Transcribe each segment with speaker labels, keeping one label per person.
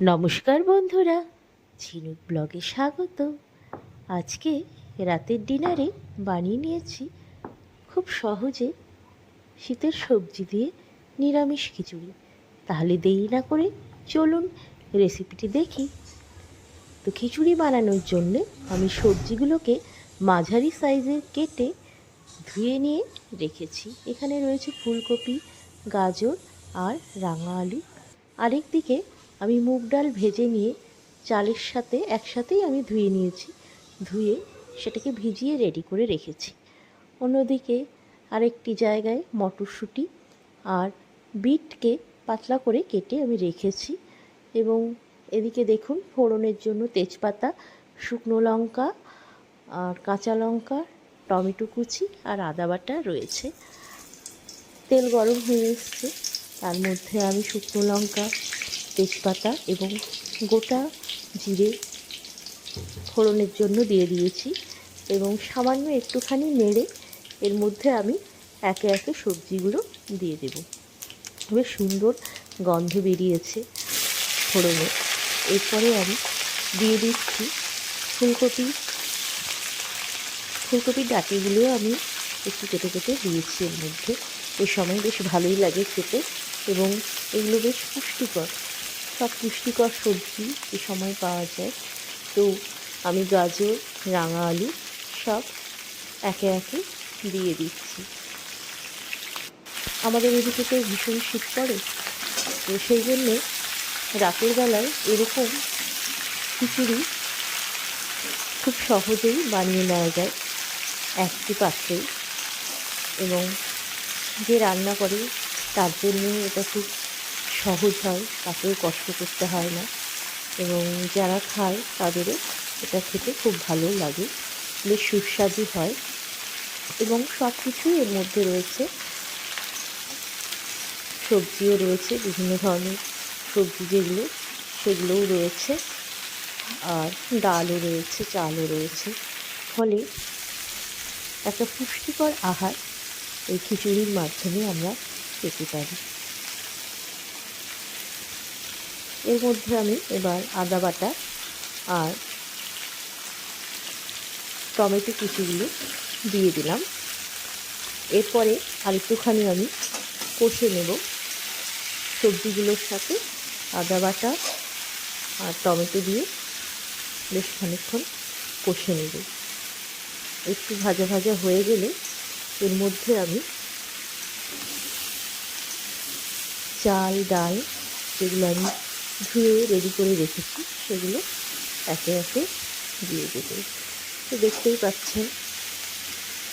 Speaker 1: নমস্কার বন্ধুরা, ঝিনুক ব্লগে স্বাগত। আজকে রাতের ডিনারে বানিয়ে নিয়েছি খুব সহজে শীতের সবজি দিয়ে নিরামিষ খিচুড়ি। তাহলে দেরি না করে চলুন রেসিপিটি দেখি। তো খিচুড়ি বানানোর জন্য আমি সবজিগুলোকে মাঝারি সাইজের কেটে ধুয়ে নিয়ে রেখেছি। এখানে রয়েছে ফুলকপি, গাজর আর রাঙা আলু। আরেক দিকে আমি মুগ ডাল ভেজে নিয়ে চালের সাথে একসাথেই আমি ধুয়ে নিয়েছি। ধুয়ে সেটাকে ভিজিয়ে রেডি করে রেখেছি। অন্যদিকে আরেকটি জায়গায় মটরশুঁটি আর বিটকে পাতলা করে কেটে আমি রেখেছি এবং এদিকে দেখুন ফোড়নের জন্য তেজপাতা, শুকনো লঙ্কা আর কাঁচা লঙ্কা, টমেটো কুচি আর আদা বাটা রয়েছে। তেল গরম হয়ে এসছে। তার মধ্যে আমি শুকনো লঙ্কা তেজপাতা এবং গোটা জিরে ফোড়নের জন্য দিয়ে দিয়েছি এবং সামান্য একটুখানি নেড়ে এর মধ্যে আমি একে একে সবজিগুলো দিয়ে দেব। বেশ সুন্দর গন্ধ বেরিয়েছে ফোড়নে। এরপরে আমি দিয়ে দিচ্ছি ফুলকপি। ফুলকপির ডাটিগুলোও আমি একটু কেটে কেটে দিয়েছি এর মধ্যে। এ সময় বেশ ভালোই লাগে খেতে এবং এগুলো বেশ পুষ্টিকর। সব পুষ্টিকর সবজি এ সময় পাওয়া যায়। তো আমি গাজর, রাঙা আলু সব একে একে দিয়ে দিচ্ছি। আমাদের এদিকে তো ভীষণ শীত পড়ে, তো সেই জন্যে রাতের বেলায় এরকম খিচুড়ি খুব সহজেই বানিয়ে নেওয়া যায় একটি পাত্রেই এবং যে রান্না করে তার জন্য এটা খুব সহজ হয় তাকেও কষ্ট করতে হয় না। এবং যারা খায়, তাদেরও এটা খেতে খুব ভালো লাগে। বেশ সুস্বাদু হয়। এবং সব কিছুই এর মধ্যে রয়েছে। সবজিও রয়েছে, বিভিন্ন ধরনের সবজি যেগুলো, সেগুলোও রয়েছে। আর ডালও রয়েছে, চালও রয়েছে। ফলে একটা পুষ্টিকর আহার এই খিচুড়ির মাধ্যমে আমরা পেতে পারি। এর মধ্যে আমি এবার আদা বাটা আর টমেটো কুচিগুলো দিয়ে দিলাম। এরপরে আর একটুখানি আমি কষে নেব সবজিগুলোর সাথে আদা বাটা আর টমেটো দিয়ে বেশ খানিকক্ষণ কষে নেব। একটু ভাজা ভাজা হয়ে গেলে এর মধ্যে আমি চাল, ডাল যেগুলো আমি ধুয়ে রেডি করে রেখেছি, সেগুলো একে একে দিয়ে দেব। তো দেখতেই পাচ্ছেন,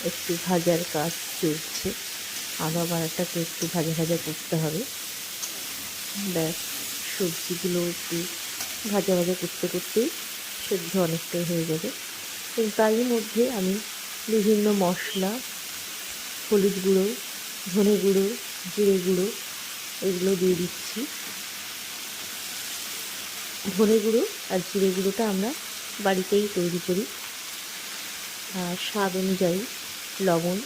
Speaker 1: একটু ভাজার কাজ চলছে। আদা বাড়াটাকে একটু ভাজা ভাজা করতে হবে। ব্যাস, সবজিগুলো একটু ভাজা ভাজা করতে করতেই সেদ্ধ অনেকটাই হয়ে যাবে। এবং তারই মধ্যে আমি বিভিন্ন মশলা, হলুদ গুঁড়ো, ধনে গুঁড়ো, জিরে গুঁড়ো, এগুলো দিয়ে দিচ্ছি। ধনে গুঁড়ো আর জিরে গুঁড়োটা আমরা বাড়িতেই তৈরি করি। আর স্বাদ অনুযায়ী লবণ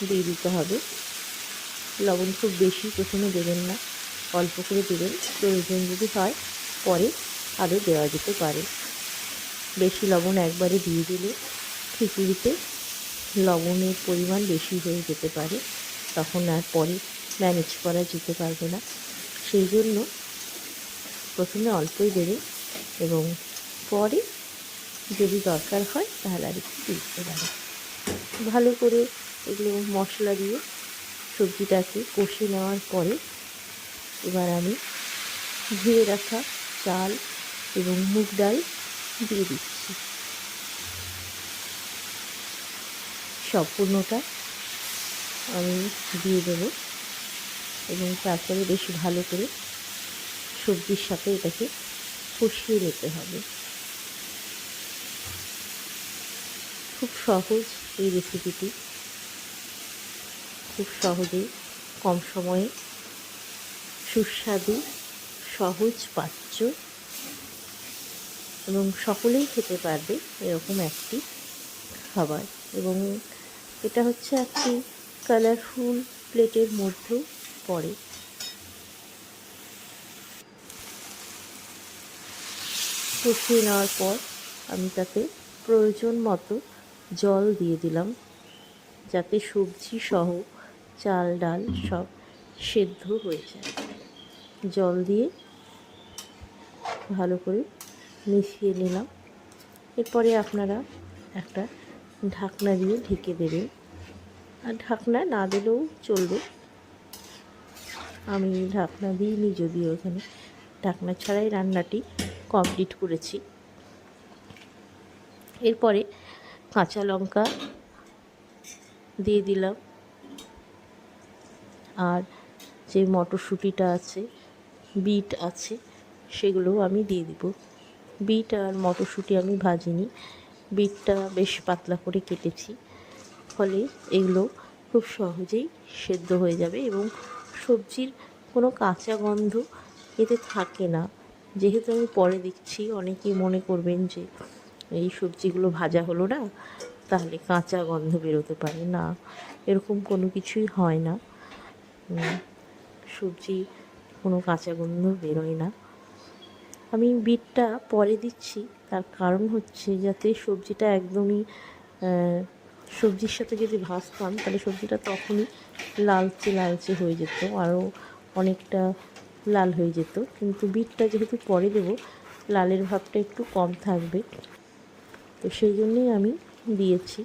Speaker 1: দিয়ে দিতে হবে। লবণ খুব বেশি প্রথমে দেবেন না, অল্প করে দেবেন। প্রয়োজন যদি হয় পরে আরও দেওয়া যেতে পারে। বেশি লবণ একবারে দিয়ে দিলে খিচুড়িতে লবণের পরিমাণ বেশি হয়ে যেতে পারে। তখন আর পরে ম্যানেজ করা যেতে পারবে না। সেই জন্য প্রথমে অল্পই দেবে এবং পরে যদি দরকার হয় তাহলে আর একটু দিতে পারে ভালো করে এগুলো মশলা দিয়ে সবজিটাকে কষে নেওয়ার পরে এবার আমি ধুয়ে রাখা চাল এবং মুগ ডাল দিয়ে দিচ্ছি। সম্পূর্ণটা আমি দিয়ে দেব এবং তারপরে বেশ ভালো করে সবজির সাথে এটাকে কষিয়ে নিতে হবে। খুব সহজ এই রেসিপিটি খুব সহজে, কম সময়ে। সুস্বাদু, সহজ, পাচ্য। এবং সকলেই খেতে পারবে এরকম একটি খাবার। এবং এটা হচ্ছে একটি কালারফুল প্লেটের মধ্যেও পড়ে। কষিয়ে নেওয়ার পর আমি তাতে প্রয়োজন মতো জল দিয়ে দিলাম, যাতে সবজি সহ চাল, ডাল সব সেদ্ধ হয়ে যায়। জল দিয়ে ভালো করে মিশিয়ে নিলাম। এরপরে আপনারা একটা ঢাকনা দিয়ে ঢেকে দেবেন। আর ঢাকনা না দিলেও চলবে। আমি ঢাকনা দিইনি, যদিও এখানে ঢাকনা ছাড়াই রান্নাটি কমপ্লিট করেছি। এরপরে কাঁচা লঙ্কা দিয়ে দিলাম। আর যে মটরশুঁটিটা আছে, বিট আছে, সেগুলোও আমি দিয়ে দিব। বিট আর মটরশুঁটি আমি ভাজিনি। বিটটা বেশ পাতলা করে কেটেছি। ফলে এগুলো খুব সহজেই সেদ্ধ হয়ে যাবে এবং সবজির কোনো কাঁচা গন্ধ এতে থাকে না। যেহেতু আমি পরে দিচ্ছি অনেকেই মনে করবেন যে এই সবজিগুলো ভাজা হলো না, তাহলে কাঁচা গন্ধ বেরোতে পারে। না, এরকম কোনো কিছুই হয় না। সবজি কোনো কাঁচা গন্ধ বেরোয় না। আমি বিটটা পরে দিচ্ছি, তার কারণ হচ্ছে যাতে সবজিটা একদমই সবজির সাথে যদি ভাজতাম, তাহলে সবজিটা তখনই লালচে লালচে হয়ে যেত। আরও অনেকটা লাল হয়ে যেত, কিন্তু বিটটা যেহেতু পরে দেবো, লালের ভাবটা একটু কম থাকবে। তো সেই জন্যেই আমি দিয়েছি।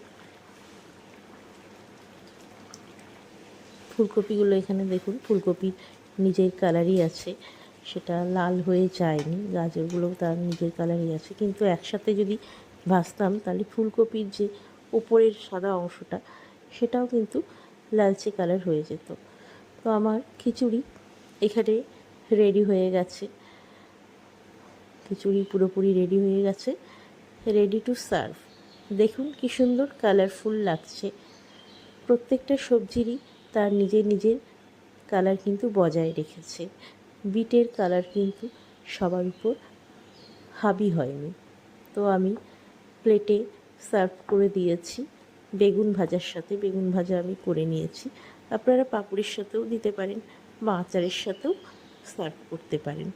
Speaker 1: ফুলকপিগুলো এখানে দেখুন ফুলকপির নিজের কালারই আছে, সেটা লাল হয়ে যায়নি গাজরগুলোও তার নিজের কালারই আছে, কিন্তু একসাথে যদি ভাজতাম, তাহলে ফুলকপির যে ওপরের সাদা অংশটা, সেটাও কিন্তু লালচে কালার হয়ে যেত। তো আমার খিচুড়ি এখানে রেডি হয়ে গেছে। খিচুড়ি পুরোপুরি রেডি হয়ে গেছে। রেডি টু সার্ভ দেখুন কি সুন্দর কালারফুল লাগছে। প্রত্যেকটা সবজিরই তার নিজের নিজের কালার কিন্তু বজায় রেখেছে। বিটের কালার কিন্তু সবার উপর হাবি হয়নি। তো আমি প্লেটে সার্ভ করে দিয়েছি। বেগুন ভাজার সাথে বেগুন ভাজা আমি করে নিয়েছি। আপনারা পাপড়ির সাথেও দিতে পারেন বা আচারের সাথেও সার্ভ করতে পারেন।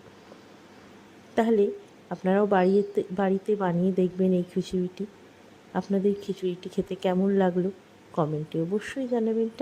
Speaker 1: তাহলে আপনারাও বাড়িতে বাড়িতে বানিয়ে দেখবেন এই খিচুড়িটি। আপনাদের খিচুড়িটি খেতে কেমন লাগল? কমেন্টে অবশ্যই জানাবেন। টা